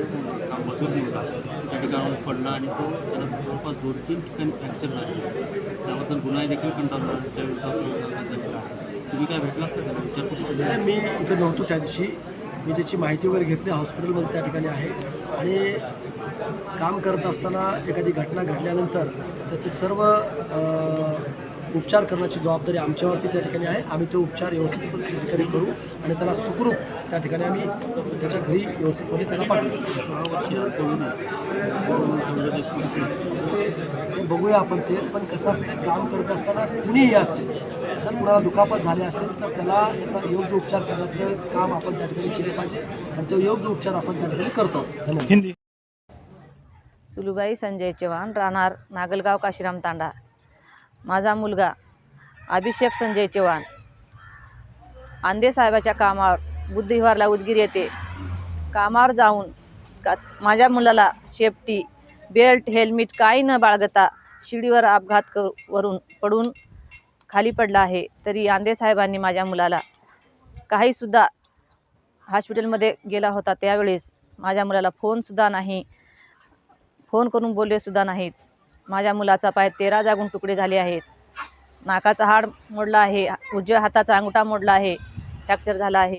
काम बसवत नव्हता त्या ठिकाणावर पडला आणि तो त्याला जवळपास दोन तीन ठिकाणी फ्रॅक्चर झाले त्याबद्दल गुन्हा देखील कंटाळला त्याविरुद्ध तुम्ही काय भेटलात का? त्याला विचारपूस मी इथे नव्हतो त्या दिवशी. मी त्याची माहिती वगैरे घेतली. हॉस्पिटलमध्ये त्या ठिकाणी आहे. आणि काम करत असताना एखादी घटना घडल्यानंतर त्याचे सर्व उपचार करण्याची जबाबदारी आमच्यावरती त्या ठिकाणी आहे. आम्ही तो उपचार व्यवस्थितपणे त्या ठिकाणी करू आणि त्याला सुखरूप त्या ठिकाणी आम्ही त्याच्या घरी व्यवस्थितपणे म्हणजे त्याला पाठवू. ते बघूया आपण ते. पण कसं असतं काम करत असताना कुणीही असेल जर कुणाला दुखापत झाली असेल तर त्याला त्याचा योग्य उपचार करण्याचं काम आपण त्या ठिकाणी केलं पाहिजे आणि तो योग्य उपचार आपण त्या ठिकाणी करतो. धन्यवाद. सुलूबाई संजय चव्हाण राहणार नागलगाव काशीराम तांडा. माझा मुलगा अभिषेक संजय चव्हाण. आंदे साहेबाच्या कामावर बुद्धिवारला उदगीर येते. कामावर जाऊन का माझ्या मुलाला शेफ्टी बेल्ट हेल्मेट काही न बाळगता शिडीवर अपघात कर वरून पडून खाली पडला आहे. तरी आंदे साहेबांनी माझ्या मुलाला काहीसुद्धा हॉस्पिटलमध्ये गेला होता त्यावेळेस माझ्या मुलाला फोनसुद्धा नाही. फोन करून बोललेसुद्धा नाहीत. माझ्या मुलाचा पाय तेरा जागून तुकडे झाले आहेत. नाकाचा हाड मोडला आहे. उजव्या हाताचा अंगठा मोडला आहे. फ्रॅक्चर झाला आहे.